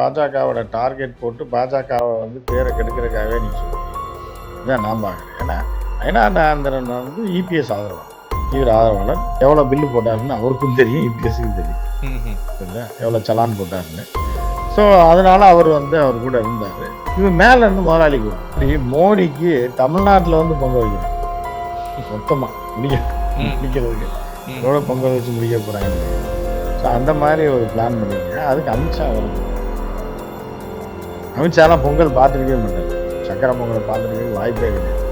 பாஜகவோட டார்கெட் போட்டு பாஜகவை வந்து பேரை கெடுக்கிறதுக்காகவே நீங்கள் சொல்லுவீங்க இதான் நான் பார்க்குறேன். ஏன்னா ஐநாந்திரன் வந்து இபிஎஸ் ஆதரவாளர். தீவிர ஆதரவாளர். எவ்வளோ பில்லு போட்டாருன்னு அவருக்கும் தெரியும் இபிஎஸ்க்கும் தெரியும். இல்லை எவ்வளோ சலான் போட்டாருன்னு. ஸோ அதனால அவர் வந்து அவர் கூட இருந்தார். இவன் மேலே இருந்து முதலாளி கூட. மோடிக்கு தமிழ்நாட்டில் வந்து பொங்க வைக்கணும் மொத்தமாக முடிக்க முடிக்கிறதுக்கு. எவ்வளோ பொங்கல் வச்சு முடிக்க போகிறாங்க ஸோ அந்த மாதிரி ஒரு பிளான் பண்ணியிருக்கேன் அதுக்கு அமித்ஷா வருது அமித்ஷாலாம் பொங்கல் பார்த்துருக்கவே மாட்டார் சக்கரை பொங்கலை பார்த்துருக்கவே வாய்ப்பே கிடையாது.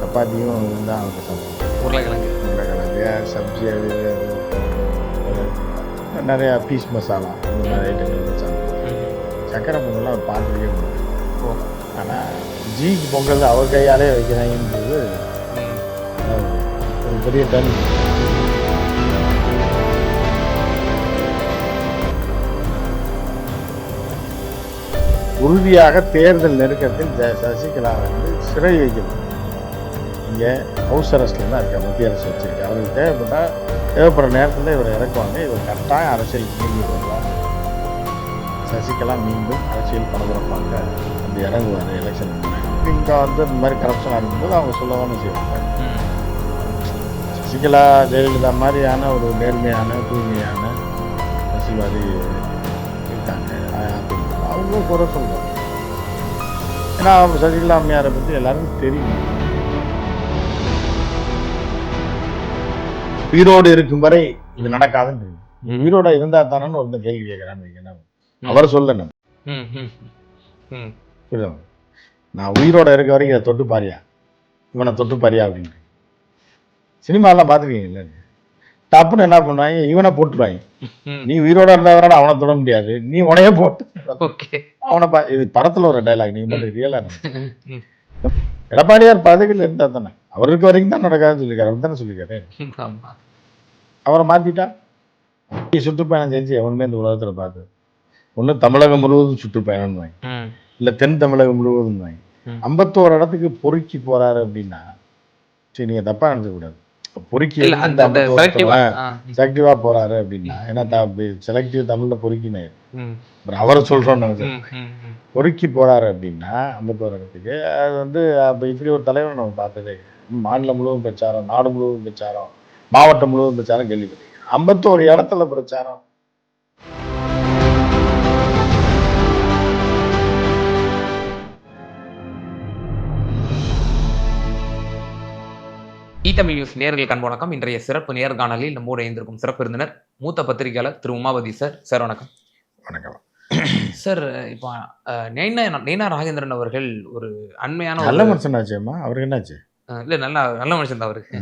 சப்பாத்தியும் இருந்தால் அவருக்கு சாப்பிடுவோம் உருளைக்கிழங்கு. உருளைக்கிழங்கு சப்ஜி அது நிறையா பீஸ் மசாலா இந்த மாதிரி ஐட்டங்கள் வச்சாங்க. சக்கரை பொங்கல்லாம் அவர் பார்த்துருக்கவே மாட்டார். ஆனால் ஜிக்கு பொங்கல் அவர் கையாலே வைக்கிறாங்கன்றது ஒரு பெரிய டன் உறுதியாக தேர்தல் நெருக்கத்தில் ஜெ- சசிகலா வந்து சிறை வைக்கணும். இங்கே ஹவுஸ் அரெஸ்டில் தான் இருக்க மத்திய அரசு வச்சிருக்கு. அவருக்கு தேவைப்பட்டால் தேவைப்படுற நேரத்தில் இவர் இறக்குவாங்க. இவர் கரெக்டாக அரசியல் மீண்டு வருவாங்க சசிகலா மீண்டும் அரசியல் பரபரப்பாங்க அந்த இறங்குவார் எலெக்ஷன் இங்கே வந்து இந்த மாதிரி கரப்ஷனாக இருக்கும்போது அவங்க சொல்லவானு செய்வாங்க. சசிகலா ஜெயலலிதா மாதிரியான ஒரு நேர்மையான தூய்மையான அரசியல்வாதி அவங்க குறை சொல்றாங்க ஏன்னா சசிகலா அம்மையாரை பற்றி எல்லாருக்கும் தெரியும். உயிரோடு இருக்கும் வரை இது நடக்காதுன்னு தெரியும். உயிரோட இருந்தா தானே ஒருத்தன் கேள்வி கேட்கறான்னு. அவர் சொல்லணும் புரியுதா? நான் உயிரோட இருக்க வரைக்கும் இதை தொட்டு பாரியா இவனை தொட்டு பாரியா அப்படின்னு. சினிமாலாம் பார்த்துருக்கீங்கல்ல டப்புன்னு என்ன பண்ணுவாங்க? இவனை போட்டுருவாங்க. நீ உயிரோட இருந்தவரோட அவனை தொட முடியாது. நீ உனையே போட்டு. அவனை பா இது படத்துல ஒரு டைலாக் நீங்க மட்டும் ரியலா எடப்பாடியார் பதவியில் இருந்தா தானே? அவர் இருக்க வரைக்கும் தான் நடக்காதுன்னு சொல்லியிருக்காரு. அவர் தானே சொல்லியிருக்காரு. அவரை மாத்திட்டா? நீ சுற்றுப்பயணம் செஞ்சு எவனுமே இந்த உலகத்துல பார்த்து ஒண்ணு தமிழகம் முழுவதும் சுற்றுப்பயணம் வாங்கி. இல்ல தென் தமிழகம் முழுவதும் வாங்கி. ஐம்பத்தோரு இடத்துக்கு பொறுக்கி போறாரு அப்படின்னா சரி நீங்க தப்பா நினைக்க கூடாது பொறுக்கி அந்த அந்த. செலக்டிவா போறாரு அப்படின்னா ஏன்னா செலக்டிவ் தமிழ்ல பொறுக்கினே ம். அப்புறம் அவரை சொல்றோம்னு நினைச்சேன் ம், ம், ம். பொறுக்கி போறாரு அப்படின்னா ஐம்பத்தோரு இடத்துக்கு அது வந்து அப்ப இப்படி ஒரு தலைவர் நம்ம பார்த்ததே. மாநிலம் முழுவதும் பிரச்சாரம் நாடு முழுவதும் பிரச்சாரம் மாவட்டம் முழுவதும் பிரச்சாரம் கேள்விப்பட்டீங்க ஐம்பத்தோரு இடத்துல பிரச்சாரம் தமிழ் நியூஸ் நேர்கள் கண் வணக்கம். இன்றைய சிறப்பு நேர்காணலில் நம்மோடு இணைந்திருக்கும் சிறப்பு விருந்தினர் மூத்த பத்திரிகையாளர் திரு உமாபதி சார். சார் வணக்கம். வணக்கம். சார் இப்போ நெய்னா நெய்னா ராகேந்திரன் அவர்கள் ஒரு அண்மையான நல்ல மனுஷனாச்சேம்மா அவருக்கு என்னாச்சு? இல்ல நல்ல நல்ல மனுஷன் தான் அவருக்கு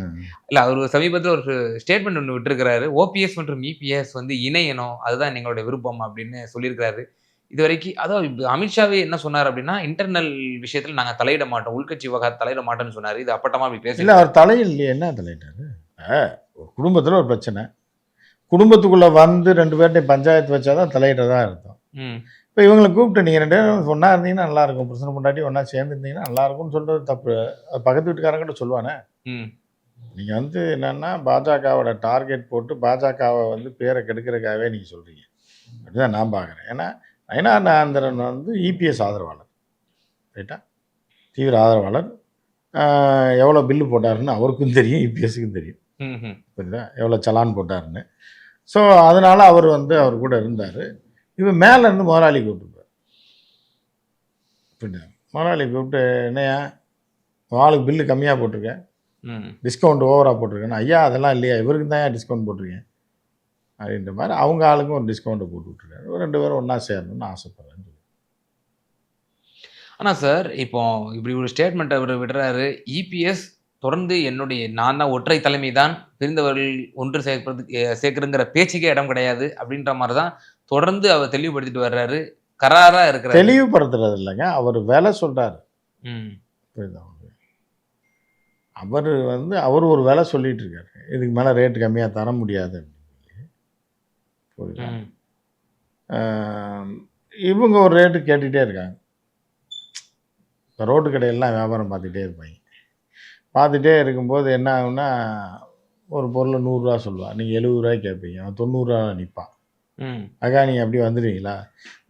இல்ல அவர் சமீபத்தில் ஒரு ஸ்டேட்மெண்ட் ஒன்று விட்டுருக்கிறாரு. ஓபிஎஸ் மற்றும் இபிஎஸ் வந்து இணையணும். அதுதான் எங்களுடைய விருப்பம் அப்படின்னு சொல்லியிருக்கிறாரு. இது வரைக்கும் அதாவது இப்ப அமித்ஷாவே என்ன சொன்னார் அப்படின்னா இன்டர்னல் விஷயத்துல நாங்க தலையிட மாட்டோம். உள்கட்சி விவகாரம் தலையிட மாட்டோம்னு சொன்னாரு. இது அப்பட்டமா அப்படி இல்ல பேசல அவர் தலையில்லையே என்ன தலையிட்டாரு? குடும்பத்துல ஒரு பிரச்சனை. குடும்பத்துக்குள்ள வந்து ரெண்டு பேர்ட்டையும் பஞ்சாயத்து வச்சாதான் தலையிட்டதா அர்த்தம். ம். இப்போ இவங்களை கூப்பிட்டு நீங்கள் ரெண்டு பேரும் ஒன்றா இருந்தீங்கன்னா நல்லா இருக்கும். புருஷன் பொண்டாட்டி ஒன்றா சேர்ந்து இருந்தீங்கன்னா நல்லா இருக்கும்னு சொல்றது தப்பு. அது பக்கத்து வீட்டுக்காரங்கிட்ட சொல்லுவானே. ம். நீங்கள் வந்து என்னன்னா பாஜகவோட டார்கெட் போட்டு பாஜகவை வந்து பேரை கெடுக்கிறதுக்காகவே நீங்கள் சொல்கிறீங்க அப்படிதான் நான் பார்க்குறேன் ஏன்னா ஐநாந்திரன் வந்து இபிஎஸ் ஆதரவாளர். ரைட்டா? தீவிர ஆதரவாளர். எவ்வளோ பில்லு போட்டாருன்னு அவருக்கும் தெரியும் இபிஎஸ்க்கும் தெரியும். புரியுதா? எவ்வளோ சலான் போட்டாருன்னு. ஸோ அதனால அவர் வந்து அவர் கூட இருந்தார். இவன் மேல இருந்து முதலாளி கூப்பிட்டுருப்பார் புரியுதா? முதலாளி கூப்பிட்டு என்னையா ஆளுக்கு பில்லு கம்மியாக போட்டிருக்கேன் டிஸ்கவுண்ட் ஓவராக போட்டிருக்கேன் ஐயா அதெல்லாம் இல்லையா? இவருக்கு தான் டிஸ்கவுண்ட் போட்டிருக்கேன் அப்படின்ற மாதிரி அவங்க ஆளுக்கும் ஒரு டிஸ்கவுண்ட்டை போட்டு விட்ருக்காரு ஒரு ரெண்டு பேரும் ஒன்றா சேரணும்னு ஆசைப்படுறேன்னு சொல்லி ஆனா சார் இப்போ இப்படி ஒரு ஸ்டேட்மெண்ட் அவர் விடுறாரு இபிஎஸ் தொடர்ந்து என்னுடைய நான் தான் ஒற்றை தலைமை தான் பிரிந்தவர்கள் ஒன்று சேர்க்கிறது சேர்க்கிறதுங்கிற பேச்சுக்கே இடம் கிடையாது அப்படின்ற மாதிரி தான் தொடர்ந்து அவர் தெளிவுபடுத்திட்டு வர்றாரு. கராரா இருக்கிறாரு. தெளிவுபடுத்துறது இல்லைங்க அவர் வேலை சொல்கிறாரு ம். புரியுதா? அவர் வந்து அவர் ஒரு வேலை சொல்லிட்டு இருக்காரு. இதுக்கு மேலே ரேட்டு கம்மியாக தர முடியாது. அப்படின்னு புரியுதா இவங்க ஒரு ரேட்டு கேட்டுகிட்டே இருக்காங்க. இப்போ ரோட்டு கடையெல்லாம் வியாபாரம் பார்த்துட்டே இருப்பாங்க. பார்த்துட்டே இருக்கும்போது என்ன ஆகும்னா ஒரு பொருளை நூறுரூவா சொல்லுவான் நீங்கள் எழுபது ரூபாய்க்கு கேட்பீங்க. அவன் தொண்ணூறுரூவா நிற்பான் அக்கா நீங்கள் அப்படி வந்துடுவீங்களா?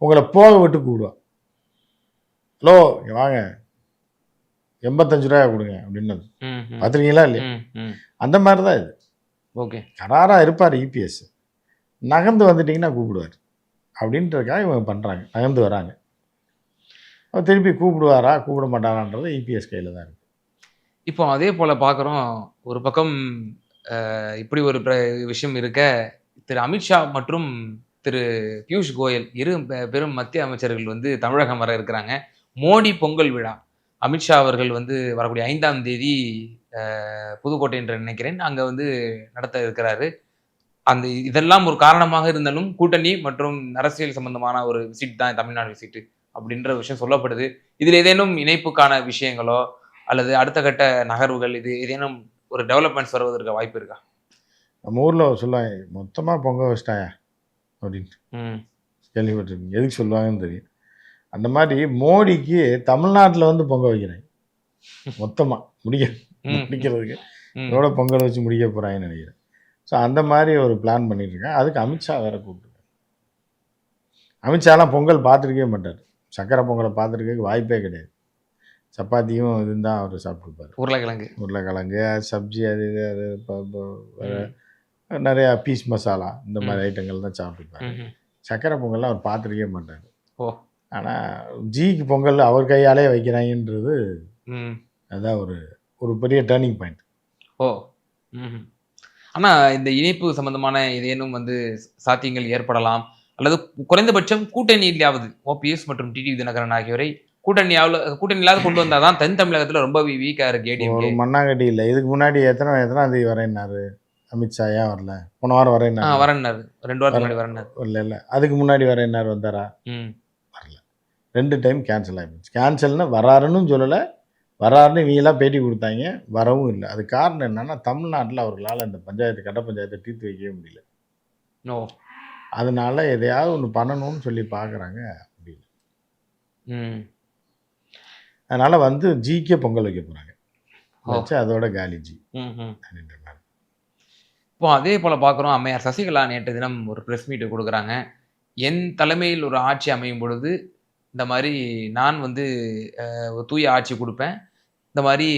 உங்களை போக விட்டு கூப்பிடுவான் ஹலோ இங்க வாங்க. எண்பத்தஞ்சு ரூபாய் கொடுங்க அப்படின்னு ம் ம். பார்த்துருக்கீங்களா இல்லையா? அந்த மாதிரி தான் இது. ஓகே. கராராக இருப்பார் இபிஎஸ் நகர்ந்து வந்துட்டிங்கன்னா கூப்பிடுவார். அப்படின்றதுக்காக இவங்க பண்ணுறாங்க நகர்ந்து வராங்க. அவர் திருப்பி கூப்பிடுவாரா கூப்பிட மாட்டாரான்றது இபிஎஸ் கையில் தான் இருக்குது இப்போ அதே போல் பார்க்குறோம் ஒரு பக்கம் இப்படி ஒரு பிர- விஷயம் இருக்க திரு அமித்ஷா மற்றும் திரு பியூஷ் கோயல் இரு பெ- பெரும் மத்திய அமைச்சர்கள் வந்து தமிழகம் வர இருக்கிறாங்க. மோடி பொங்கல் விழா. அமித்ஷா அவர்கள் வந்து வரக்கூடிய ஐந்தாம் தேதி புதுக்கோட்டை என்று நினைக்கிறேன். அங்கே வந்து நடத்த இருக்கிறாரு. அந்த இதெல்லாம் ஒரு காரணமாக இருந்தாலும் கூட்டணி மற்றும் அரசியல் சம்பந்தமான ஒரு விசிட் தான் தமிழ்நாடு விசிட் அப்படின்ற விஷயம் சொல்லப்படுது. இதில் ஏதேனும் இணைப்புக்கான விஷயங்களோ அல்லது அடுத்த கட்ட நகர்வுகள் இது ஏதேனும் ஒரு டெவலப்மெண்ட்ஸ் வருவதற்கு வாய்ப்பு இருக்கா? நம்ம ஊரில் சொல்லுவாங்க மொத்தமாக பொங்க வச்சிட்டாயா? அப்படின்னு கேள்விப்பட்டிருக்கீங்க. எதுக்கு சொல்லுவாங்கன்னு தெரியும். அந்த மாதிரி மோடிக்கு தமிழ்நாட்டில் வந்து பொங்க வைக்கிறேன். மொத்தமாக முடிக்க முடிக்கிறதுக்கு. இதோட பொங்கல் வச்சு முடிக்க போகிறாங்கன்னு நினைக்கிறேன். ஸோ அந்த மாதிரி ஒரு பிளான் பண்ணிட்டு இருக்கேன் அதுக்கு அமித்ஷா வேற கூப்பிட்டுருக்கேன் அமித்ஷாலாம் பொங்கல் பார்த்துருக்கவே மாட்டார். சக்கரை பொங்கலை பார்த்துருக்க வாய்ப்பே கிடையாது. சப்பாத்தியும் இதுவும் தான் அவர் சாப்பிட்டுருப்பார் உருளைக்கிழங்கு. உருளைக்கிழங்கு சப்ஜி அது இது அது நிறையா பீஸ் மசாலா இந்த மாதிரி ஐட்டங்கள் தான் சாப்பிட்டுருப்பாரு. சக்கரை பொங்கல்லாம் அவர் பார்த்துருக்கவே மாட்டார். ஓ. ஆனால் ஜிக்கு பொங்கல் அவர் கையாலே வைக்கிறாங்கன்றது ம். அதான் ஒரு ஒரு பெரிய டேர்னிங் பாயிண்ட் ஓ. ம் ஆனா இந்த இணைப்பு சம்பந்தமான ஏதேனும் வந்து சாத்தியங்கள் ஏற்படலாம் அல்லது குறைந்தபட்சம் கூட்டணியிலாவது ஓபிஎஸ் மற்றும் டிடி தினகரன் ஆகியோரை கூட்டணியாவில் கூட்டணியிலாவது கொண்டு வந்தாதான் தென் தமிழகத்துல ரொம்ப வீக்கா இருக்கு ஒரு ஏடிஎம்கே மண்ணாங்கட்டி இல்லை. இதுக்கு முன்னாடி எத்தனை எத்தனாம் தேதி வரேன்னாரு? அமித்ஷா ஏன் வரல? போன வாரம் ஆ வரேன்னாரு. ரெண்டு வாரத்துக்கு முன்னாடி வரேன்னாரு. இல்லை இல்லை. அதுக்கு முன்னாடி வரேன்னாரு வந்தாரா? ம். வரல. ரெண்டு டைம் கேன்சல் ஆகிடுச்சு கேன்சல்னு வராருன்னு சொல்லலை வராருன்னு இவங்கெல்லாம் பேட்டி கொடுத்தாங்க. வரவும் இல்லை. அது காரணம் என்னன்னா தமிழ்நாட்டில் அவர்களால் இந்த பஞ்சாயத்து கட்ட பஞ்சாயத்தை தீர்த்து வைக்கவே முடியல. ஓ. அதனால எதையாவது ஒன்று பண்ணணும்னு சொல்லி பார்க்குறாங்க முடியல ம். அதனால வந்து ஜிக்கே பொங்கல் வைக்க போகிறாங்க. வச்சு அதோட காலி ஜி அப்படின்ற இப்போ அதே போல பார்க்குறோம் அம்மையார் சசிகலா நேற்று தினம் ஒரு ப்ரெஸ் மீட் கொடுக்குறாங்க. என் தலைமையில் ஒரு ஆட்சி அமையும் பொழுது இந்த மாதிரி நான் வந்து ஒரு தூய ஆட்சி கொடுப்பேன். இந்த மாதிரி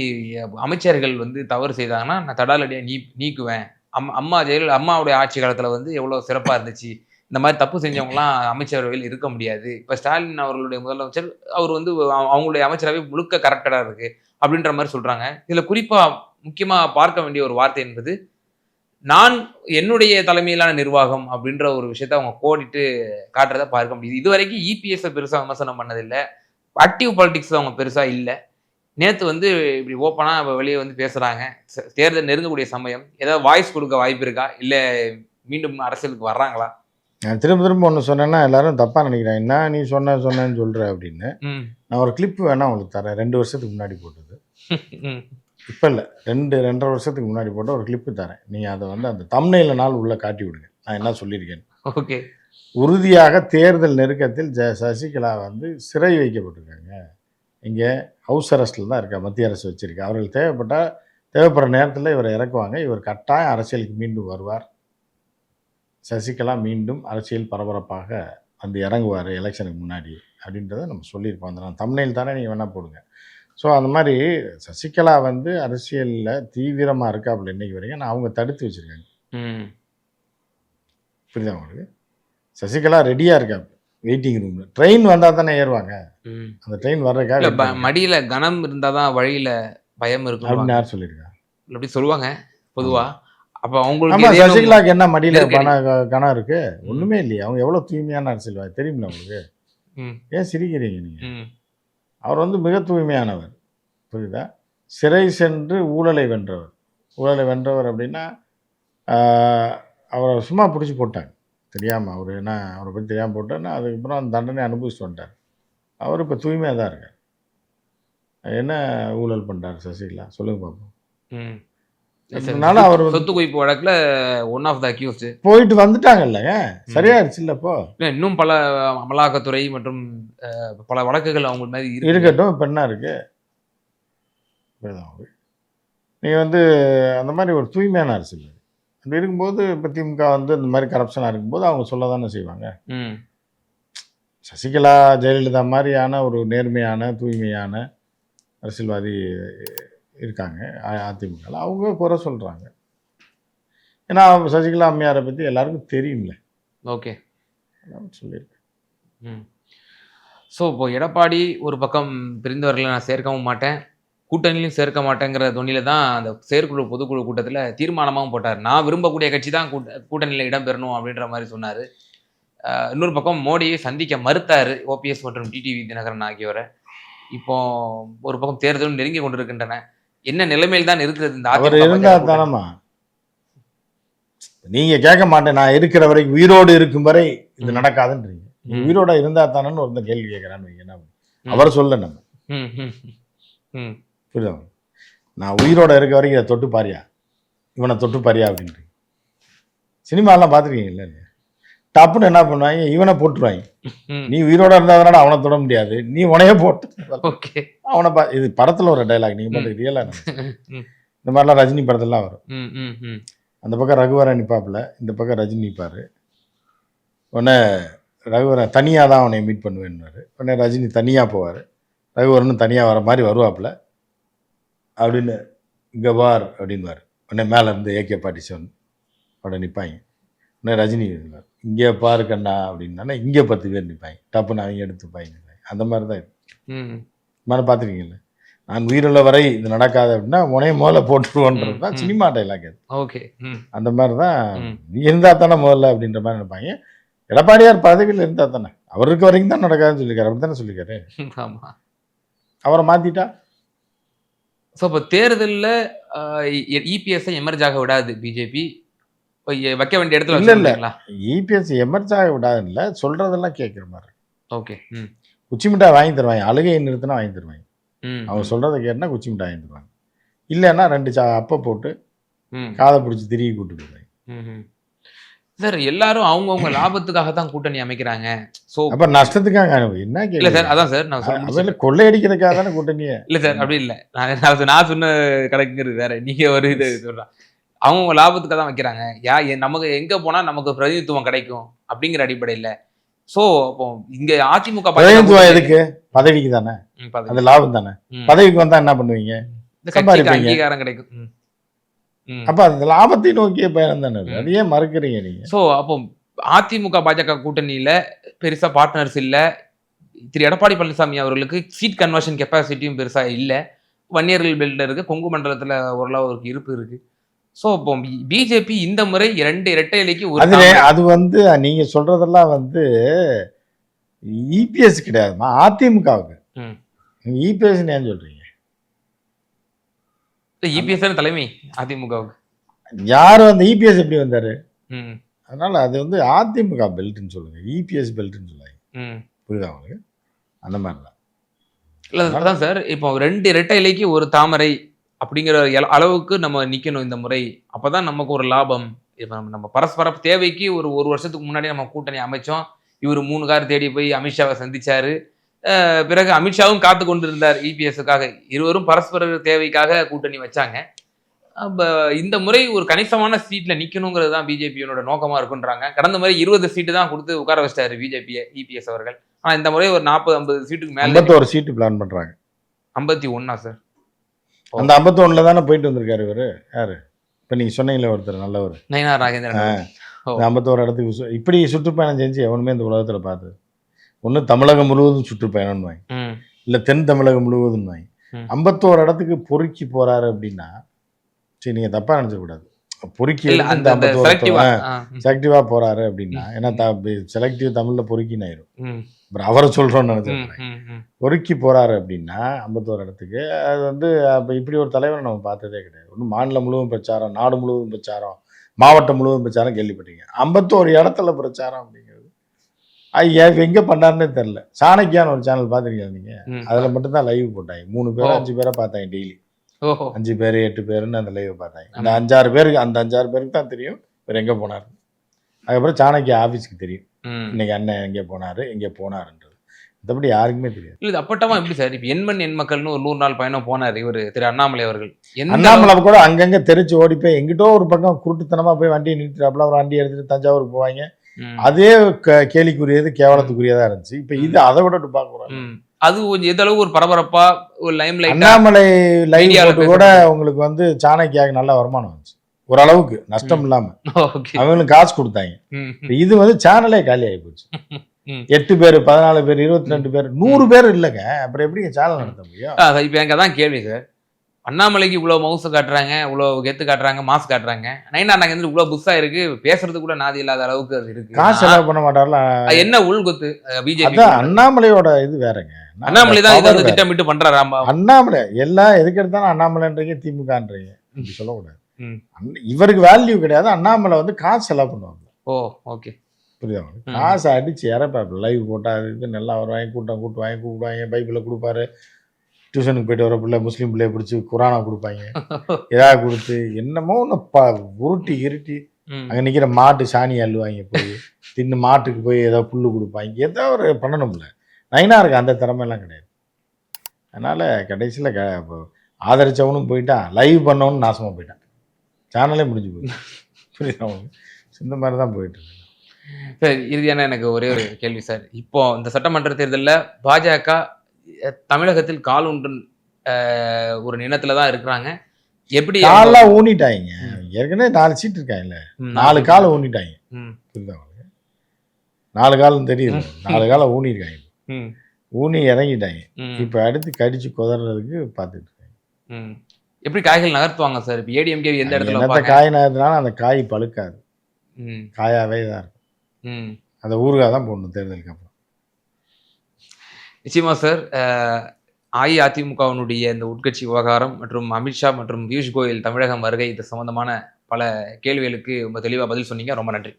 அமைச்சர்கள் வந்து தவறு செய்தாங்கன்னா நான் தடாலடியாக நீ நீக்குவேன். அம் அம்மா ஜெயலலிதா அம்மாவுடைய ஆட்சி காலத்தில் வந்து எவ்வளோ சிறப்பாக இருந்துச்சு. இந்த மாதிரி தப்பு செஞ்சவங்களாம் அமைச்சரவையில் இருக்க முடியாது. இப்போ ஸ்டாலின் அவர்களுடைய முதலமைச்சர் அவர் வந்து அவ- அவங்களுடைய அமைச்சரவை முழுக்க கரெக்டடாக இருக்கு அப்படின்ற மாதிரி சொல்கிறாங்க இதில் குறிப்பாக முக்கியமாக பார்க்க வேண்டிய ஒரு வார்த்தை என்பது நான் என்னுடைய தலைமையிலான நிர்வாகம் அப்படின்ற ஒரு விஷயத்த அவங்க கோடிட்டு காட்டுறதை பார்க்க முடியுது. இது வரைக்கும் இபிஎஸ் பெருசாக விமர்சனம் பண்ணதில்லை. ஆக்டிவ் பாலிடிக்ஸ் அவங்க பெருசாக இல்லை. நேத்து வந்து இப்படி ஓப்பனா வெளியே வந்து பேசுறாங்க. ச- தேர்தல் நெருங்கக்கூடிய சமயம். ஏதாவது வாய்ஸ் கொடுக்க வாய்ப்பு இருக்கா? இல்ல மீண்டும் அரசியலுக்கு வர்றாங்களா? நான் திரும்ப திரும்ப ஒன்று சொன்னேன்னா எல்லாரும் தப்பாக நினைக்கிறேன் என்ன நீ சொன்ன சொன்னேன்னு சொல்கிற அப்படின்னு. நான் ஒரு கிளிப் வேணா உங்களுக்கு தரேன். ரெண்டு வருஷத்துக்கு முன்னாடி போட்டது. இப்போ இல்லை. ரெண்டு ரெண்டரை வருஷத்துக்கு முன்னாடி போட்ட ஒரு கிளிப்பு தரேன். நீங்கள் அதை வந்து அந்த தம்னையில் நாள் உள்ளே காட்டி விடுங்க. நான் என்ன சொல்லியிருக்கேன்? ஓகே உறுதியாக தேர்தல் நெருக்கத்தில் ஜ சசிகலா வந்து சிறை வைக்கப்பட்டிருக்காங்க. இங்கே ஹவுஸ் அரெஸ்ட்டில் தான் இருக்கா மத்திய அரசு வச்சிருக்கு அவர்கள் தேவைப்பட்டால் தேவைப்படுற நேரத்தில் இவரை இறக்குவாங்க. இவர் கட்டாயம் அரசியலுக்கு மீண்டும் வருவார். சசிகலா மீண்டும் அரசியல் பரபரப்பாக வந்து இறங்குவார் எலெக்ஷனுக்கு முன்னாடி அப்படின்றத நம்ம சொல்லியிருப்போம். அந்த நான் தமிழில் தானே நீங்கள் வேணால் போடுங்க. ஸோ அந்த மாதிரி சசிகலா வந்து அரசியலில் தீவிரமாக இருக்காப்புல இன்னைக்கு வரைக்கும். நான் அவங்க தடுத்து வச்சுருக்காங்க. புரியுதா உங்களுக்கு? சசிகலா ரெடியாக இருக்காங்க வெயிட்டிங் ரூமில் ட்ரெயின் வந்தால் தானே ஏறுவாங்க. அந்த ட்ரெயின் வர்றதுக்காக மடியில கனம் இருந்தாதான் வழியில பயம் இருக்கும் அப்படின்னு யார் சொல்லியிருக்கா? அப்படி சொல்லுவாங்க பொதுவா. அப்ப அவங்களுக்கு சசிகலாக்கு என்ன மடியில். பணம் கணம் இருக்கு? ஒன்றுமே இல்லையே. அவங்க எவ்வளோ தூய்மையான அரசியல்வாதி தெரியுமில்ல உங்களுக்கு? ஏன் சிரிக்கிறீங்க நீங்கள் அவர் வந்து மிக தூய்மையானவர். புரியுதா? சிறை சென்று ஊழலை வென்றவர். ஊழலை வென்றவர் அப்படின்னா அவரை சும்மா பிடிச்சி போட்டாங்க. தெரியாமல் அவர் என்ன அவரை பற்றி தெரியாமல் போட்டோன்னா அதுக்கப்புறம் அந்த தண்டனை அனுபவிச்சுட்டு வந்துட்டார். அவர் இப்போ தூய்மையாக தான் இருக்கார். என்ன ஊழல் பண்ணுறாரு சசிகலா? சொல்லுங்க பார்ப்போம் ம். அதனால அவர் சொத்து குவிப்பு வழக்குல ஒன் ஆஃப் த அக்யூஸ்ட் போயிட்டு வந்துட்டாங்கல்லங்க சரியாயிடுச்சு இல்லப்போ இன்னும் பல அமலாக்கத்துறை மற்றும் பல வழக்குகள் அவங்க மாதிரி இருக்கு. இருக்கட்டும் இப்போ என்ன இருக்கு? புரியுதா உங்களுக்கு? நீங்க வந்து அந்த மாதிரி ஒரு தூய்மையான அரசியல் அப்படி இருக்கும்போது இப்போ திமுக வந்து இந்த மாதிரி கரப்ஷனாக இருக்கும்போது அவங்க சொல்ல தானே செய்வாங்க. ம். சசிகலா ஜெயலலிதா மாதிரியான ஒரு நேர்மையான தூய்மையான அரசியல்வாதி இருக்காங்க அ- அதிமுகல. அவங்க குறை சொல்கிறாங்க ஏன்னா சசிகலா அம்மையாரை பற்றி எல்லாருக்கும் தெரியும்ல. ஓகே. சொல்லியிருக்கேன் ம். ஸோ இப்போ எடப்பாடி ஒரு பக்கம் பிரிந்தவர்களை நான் சேர்க்கவும் மாட்டேன். கூட்டணியிலும் சேர்க்க மாட்டேங்கிற தொனியில தான் அந்த செயற்குழு பொதுக்குழு கூட்டத்தில் தீர்மானமாகவும் போட்டார் நான் விரும்பக்கூடிய கட்சி தான் கூட்ட கூட்டணியில் இடம்பெறணும் அப்படின்ற மாதிரி சொன்னார் இன்னொரு பக்கம் மோடியை சந்திக்க மறுத்தார் ஓபிஎஸ் மற்றும் டிடிவி தினகரன் ஆகியோரை இப்போ ஒரு பக்கம் தேர்தலும் நெருங்கி கொண்டிருக்கின்றன என்ன நிலைமையில் தான் இருக்கிறது இந்த அவர் இருந்தா? தானம்மா நீங்க கேட்க மாட்டேன் நான் இருக்கிற வரைக்கும் உயிரோடு இருக்கும் வரை இது. நடக்காதுன்றீங்க. உயிரோட இருந்தா தானேன்னு ஒருத்தன் கேள்வி கேட்கறான்னு வைங்க. அவர் சொல்ல நம்ம. புரியுதா? நான் உயிரோட இருக்க வரைக்கும் இதை தொட்டு பாரியா? இவனை தொட்டு பாரியா அப்படின்றீங்க சினிமாலாம் பார்த்துருக்கீங்கல்ல நீங்க? டப்புன்னு என்ன பண்ணுவாங்க? இவனை போட்டுருவாங்க. நீ உயிரோட இருந்தாதனால அவனை தொட முடியாது. நீ உனையே போட்டு ஓகே. அவனை பா இது படத்துல ஒரு டைலாக் நீங்க ம். பாட்டு ரியலா ம். இந்த மாதிரிலாம் ரஜினி படத்துலலாம் வரும். அந்த பக்கம் ரகுவரன் நிப்பாப்புல இந்த பக்கம் ரஜினி நிற்பார் உடனே ரகுவரன் தனியாக தான் அவனை மீட் பண்ணுவேன்னாரு உடனே ரஜினி தனியாக போவார். ரகுவரனும் தனியாக வர மாதிரி வருவாப்புல. அப்படின்னு இங்கே பார் அப்படின்வார் உடனே மேலே இருந்து ஏகே பாட்டி செவன் உடனே நிற்பாங்க உடனே ரஜினி இங்கே பாரு கண்ணா அப்படின்னா இங்கே பத்து பேர் நிற்பாங்க டப்புன்னு அவங்க எடுத்துப்பாங்க அந்த மாதிரி தான் இது மாதிரி பார்த்துருக்கீங்கல்ல? நான் உயிருள்ள வரை இது நடக்காது அப்படின்னா உனைய முதல்ல போட்டுருவோன்றது தான். சினிமா டைலாக் அது. ஓகே. அந்த மாதிரி தான் ம். நீ இருந்தா தானே முதல்ல அப்படின்ற மாதிரி நினைப்பாங்க. எடப்பாடியார் பதவியில் இருந்தா தானே. அவர் இருக்க வரைக்கும் தான் நடக்காதுன்னு சொல்லியிருக்காரு. அப்படி தானே சொல்லியிருக்காரு. அவரை மாத்திட்டா? ஸோ இப்போ தேர்தலில் இபிஎஸ்ஐ எமர்ஜ் ஆக விடாது பிஜேபி வைக்க வேண்டிய இடத்துல இல்ல, இல்ல. இபிஎஸ் எமர்ஜ் ஆக விடாது இல்லை சொல்றதெல்லாம் கேட்குற மாதிரி ஓகே ம். குச்சி மிட்டாய் வாங்கி தருவாங்க. அழுகையை நிறுத்தினா வாங்கி தருவாங்க. அவங்க சொல்றதை கேட்டா குச்சி மிட்டாய் வாங்கி தருவாங்க. இல்லைன்னா ரெண்டு சா அப்பை போட்டு காதை பிடிச்சி திரும்பி கூட்டு போயிருவாங்க ம் சார் எல்லாரும் அவங்கவுங்க லாபத்துக்காக தான் கூட்டணி அமைக்கிறாங்க. ஸோ அப்ப நஷ்டத்துக்காக என்ன இல்ல சார் அதான் சார் நான் சொல்ல கொள்ளையடிக்கிறதுக்காக தானே கூட்டணியே? இல்ல சார் அப்படி இல்ல. நான் நான் சொ- சொன்ன கணக்குங்கிறது வேற. நீங்க ஒரு இது சொல்றேன் அவங்கவுங்க லாபத்துக்காக தான் வைக்கிறாங்க. யா நமக்கு எங்க போனா நமக்கு பிரதிநிதித்துவம் கிடைக்கும் அப்படிங்கிற அடிப்படையில. சோ அப்போ இங்க அதிமுக பிரதிநிதித்துவம் எதுக்கு? பதவிக்கு தானே. அந்த லாபம் தானே. பதவிக்கு வந்தா என்ன பண்ணுவீங்க. அங்கீகாரம் கிடைக்கும். அப்ப அந்த லாபத்தை நோக்கிய பயணம் தானே அது. ம். அது ஏன் மறுக்கிறீங்க நீங்க. சோ அப்போ அதிமுக பாஜக கூட்டணியில பெருசா பார்ட்னர்ஸ் இல்ல. திரு எடப்பாடி பழனிசாமி அவர்களுக்கு சீட் கன்வர்ஷன் கெப்பாசிட்டியும் பெருசா இல்ல. வன்னியர்கள் பெல்ட்ல இருக்கு கொங்கு மண்டலத்துல ஓரளவு ஒரு இருப்பு இருக்கு. சோ இப்போ பிஜேபி இந்த முறை இரண்டு இரட்டை இலைக்கு ஒரு அதுல. அது வந்து நீங்க சொல்றதெல்லாம் வந்து இபிஎஸ் கிடையாதுமா? அதிமுகவுக்கு. இபிஎஸ் ஏன் சொல்றீங்க? இபிஎஸ் தானே தலைமை? அதிமுகவுக்கு. யாரும் அந்த இபிஎஸ் எப்படி வந்தாரு? ம். அதனால அது வந்து அதிமுக பெல்ட்னு சொல்லுங்க. இபிஎஸ் பெல்ட்னு சொல்லுவாங்க. ம். புரியுதா உங்களுக்கு? அந்த மாதிரி தான் இல்ல அதான் சார். இப்போ ரெண்டு இரட்டை இலைக்கு ஒரு தாமரை அப்படிங்கிற அளவுக்கு நம்ம நிக்கணும் இந்த முறை. அப்பதான் நமக்கு ஒரு லாபம். இப்ப நம்ம- பரஸ்பர தேவைக்கு ஒரு ஒரு வருஷத்துக்கு முன்னாடி நம்ம கூட்டணி அமைச்சோம். இவர் மூணு கார் தேடி போய் அமித்ஷாவை சந்திச்சாரு. பிறகு அமித்ஷாவும் காத்து கொண்டிருந்தார் இபிஎஸ்க்காக. இருவரும் பரஸ்பர தேவைக்காக கூட்டணி வச்சாங்க. இந்த முறை ஒரு கணிசமான சீட்ல நிக்கணுங்கிறது தான் பிஜேபியோட நோக்கமா இருக்குன்றாங்க. கடந்த முறை இருபது சீட்டு தான் கொடுத்து உட்கார வச்சிட்டாரு பிஜேபியை இபிஎஸ் அவர்கள். ஆனா இந்த முறை ஒரு நாற்பது ஐம்பது சீட்டுக்கு மேல ஐம்பத்தோரு சீட்டு பிளான் பண்றாங்க. ஐம்பத்தி ஒன்னா சார். அந்த ஐம்பத்தொன்னுல தானே போயிட்டு வந்திருக்காரு இவரு? யாரு? இப்ப நீங்க சொன்னீங்களே ஒருத்தர் நல்லவர். ஓ. இந்த ஐம்பத்தோரு இடத்துக்கு இப்படி சுற்றுப்பயணம் செஞ்சு எவனுமே இந்த உலகத்துல பார்த்தது ஒண்ணு தமிழகம் முழுவதும் சுற்றுப்பயணம்னு வாங்க இல்ல தென் தமிழகம் முழுவதும் வாங்க. ஐம்பத்தோரு இடத்துக்கு பொறுக்கி போறாரு அப்படின்னா சரி நீங்க தப்பா நினைச்ச கூடாது பொறுக்கி அந்த இந்த ஐம்பத்தோரு செலக்டிவா செலக்டிவா போறாரு அப்படின்னா ஏன்னா செலக்டிவ் தமிழ்ல பொறுக்கின்னு ஆயிரும். அப்புறம் அவரை ம், ம். பொறுக்கி போறாரு அப்படின்னா ஐம்பத்தோரு இடத்துக்கு அது வந்து அப்ப இப்படி ஒரு தலைவரை நம்ம பார்த்ததே கிடையாது. ஒன்றும் மாநிலம் முழுவதும் பிரச்சாரம் நாடு முழுவதும் பிரச்சாரம் மாவட்டம் முழுவதும் பிரச்சாரம் கேள்விப்பட்டீங்க ஐம்பத்தோரு இடத்துல பிரச்சாரம் அப்படிங்கிறது ஐயா எங்க பண்ணாருன்னே தெரியல. சாணக்கியான்னு ஒரு சேனல் பார்த்துருக்கீங்க நீங்க? ம். அதுல மட்டும்தான் லைவ் போட்டாங்க. மூணு பேர். அஞ்சு பேரை பார்த்தாங்க டெய்லி அஞ்சு பேர் எட்டு பேருன்னு அந்த லைவ் பார்த்தாங்க. ஆமா. அஞ்சாறு பேருக்கு அந்த அஞ்சாறு பேருக்கு தான் தெரியும் இவர் எங்க போனார். அதுக்கப்புறம் சாணக்கியா ஆபீஸ்க்கு தெரியும். இன்னைக்கு அண்ணன் எங்கே போனாரு எங்கே போனாருன்றது. மற்றபடி யாருக்குமே தெரியாது. இல்ல அப்பட்டமா எப்படி சார்? இப்ப எண்மண் எண் மக்கள்னு ஒரு நூறு நாள் பயணம் போனார் இவர் திரு அண்ணாமலை அவர்கள். அண்ணாமலை கூட அங்கங்க தெரிச்சு ஓடி போய் எங்கிட்டோ ஒரு பக்கம் குருட்டுத்தனமா போய் வண்டியை நிறுத்திட்டாப்புல ஒரு வண்டி எடுத்துட்டு தஞ்சாவூருக்கு போவாங்க. அதே கேலிக்குரியது கேவலத்துக்குரியதா இருந்துச்சு. இப்ப இது அதை விட பார்க்க ம். அது கொஞ்சம் எந்த அளவுக்கு ஒரு பரபரப்பா ஒரு லைம் அண்ணாமலை லைவ் கூட உங்களுக்கு வந்து சாணக்கியாக நல்ல வருமானம் வந்துச்சு. ஓரளவுக்கு நஷ்டம் இல்லாம. அவங்களுக்கு காசு கொடுத்தாங்க. இது வந்து சேனலே காலி ஆகி போச்சு. எட்டு பேர் பதினாலு பேர் இருபத்தி ரெண்டு பேர் நூறு பேர் இல்லைங்க. அப்புறம் எப்படிங்க சேனல் நடத்த முடியும்? இப்ப எனக்கு அதான் கேள்வி சார். அண்ணாமலைக்கு இவ்வளவு மவுசு காட்டுறாங்க இவ்வளவு கெத்து காட்டுறாங்க மாசு காட்டுறாங்க. நைனா நாங்க வந்து இவ்வளவு புதுசா இருக்கு பேசுறது கூட நாதி இல்லாத அளவுக்கு அது இருக்கு. காசு செலவு பண்ண மாட்டார்ல. என்ன உள்கொத்து பிஜேபி அண்ணாமலையோட இது வேறங்க. அண்ணாமலை தான் இதை வந்து. திட்டமிட்டு பண்றாரு? ஆமா அண்ணாமலை எல்லாம் எதுக்கு எடுத்தாலும் அண்ணாமலைன்றீங்க திமுகன்றீங்க. சொல்லக்கூடாது. இவருக்கு வேல்யூ கிடையாது அண்ணாமலை வந்து காசு செலவு பண்ணுவாங்க. ஓ ஓகே புரியுதா. காசை அடிச்சு இறப்பாப்பு லைவ் போட்டா அது இது நல்லா வருவாங்க கூட்டம் கூட்டுவாங்க கூப்பிடுவாங்க பைபிளில் கொடுப்பாரு. டியூஷனுக்கு போயிட்டு வர பிள்ளை முஸ்லீம் பிள்ளைய பிடிச்சி குரானா கொடுப்பாங்க. ஏதாவது கொடுத்து என்னமோ ஒன்று ப உருட்டி இருட்டி. அங்கே நிற்கிற மாட்டு சாணி அள்ளுவாங்க போய். தின்னு மாட்டுக்கு போய் ஏதோ புல்லு கொடுப்பாங்க. ஏதோ ஒரு பண்ணணும்ல. நைனாருக்கு அந்த திறமையெல்லாம் கிடையாது. அதனால் கடைசியில் க இப்போ ஆதரிச்சவனும் போயிட்டான். லைவ் பண்ணவனும் நாசமாக போயிட்டான். சேனலே முடிஞ்சு போயிடுச்சு புரியுதா உங்களுக்கு? இந்த மாதிரி தான் போயிட்டு இருக்கு. சார் இறுதியான எனக்கு ஒரே ஒரு கேள்வி சார். இப்போ இந்த சட்டமன்ற தேர்தலில் பாஜக தமிழகத்தில் கால் ஒன்றின் ஒரு நிலத்துல தான் இருக்கிறாங்க. எப்படி கால்லாம் ஊனிட்டாங்க. ஏற்கனவே நாலு சீட் இருக்காங்கல்ல. நாலு காலை ஊனிட்டாங்க. புரியுதா நாலு காலம் தெரியுது நாலு காலை ஊனிருக்காங்க ஊனி இறங்கிட்டாங்க. இப்போ அடுத்து கடிச்சு குதறதுக்கு பார்த்துட்டு இருக்காங்க. எப்படி காய்கள் நகர்த்துவாங்க சார்? இப்போ ஏடிஎம்கே எந்த இடத்துல என்னத்த காய் நகர்த்தினாலும் அந்த காய் பழுக்காது. காயாவே தான் இருக்கும். அந்த ஊறுகாய் தான் போடணும் தேர்தலுக்கு அப்புறம். நிச்சயமா சார் அஇஅதிமுகவினுடைய இந்த உட்கட்சி விவகாரம் மற்றும் அமித்ஷா மற்றும் பியூஷ் கோயல் தமிழகம் வருகை இது சம்பந்தமான பல கேள்விகளுக்கு ரொம்ப தெளிவாக பதில் சொன்னீங்க. ரொம்ப நன்றி.